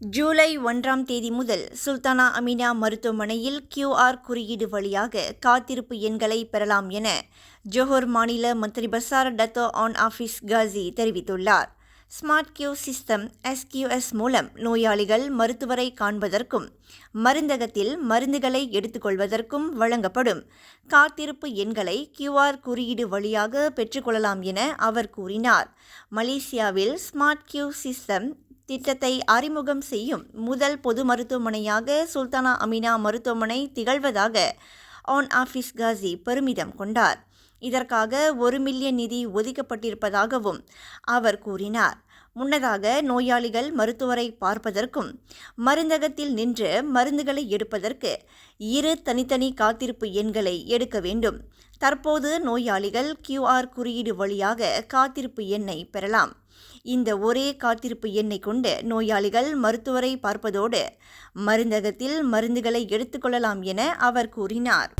ஜூலை ஒன்றாம் தேதி முதல் சுல்தானா அமினா மருத்துவமனையில் கியூஆர் குறியீடு வழியாக காத்திருப்பு எண்களை பெறலாம் என ஜோஹர் மாநில மந்திரி பசார் டத்தோ ஆன் ஆஃபீஸ் காசி தெரிவித்துள்ளார். ஸ்மார்ட் கியூ சிஸ்டம் எஸ்கியூஎஸ் மூலம் நோயாளிகள் மருத்துவரை காண்பதற்கும் மருந்தகத்தில் மருந்துகளை எடுத்துக்கொள்வதற்கும் வழங்கப்படும். காத்திருப்பு எண்களை கியூஆர் குறியீடு வழியாக பெற்றுக்கொள்ளலாம் என அவர் கூறினார். மலேசியாவில் ஸ்மார்ட் கியூ சிஸ்டம் திட்டத்தை அறிமுகம் செய்யும் முதல் பொது மருத்துவமனையாக சுல்தானா அமினா மருத்துவமனை திகழ்வதாக ஆன் ஆஃபீஸ் காசி பெருமிதம் கொண்டார். இதற்காக ஒரு மில்லியன் நிதி ஒதுக்கப்பட்டிருப்பதாகவும் அவர் கூறினார். முன்னதாக நோயாளிகள் மருத்துவரை பார்ப்பதற்கும் மருந்தகத்தில் நின்று மருந்துகளை எடுப்பதற்கு இரு தனித்தனி காத்திருப்பு எண்களை எடுக்க வேண்டும். தற்போது நோயாளிகள் கியூஆர் குறியீடு வழியாக காத்திருப்பு எண்ணை பெறலாம். இந்த ஒரே காத்திருப்பு எண்ணை கொண்டு நோயாளிகள் மருத்துவரை பார்ப்பதோடு மருந்தகத்தில் மருந்துகளை எடுத்துக்கொள்ளலாம் என அவர் கூறினார்.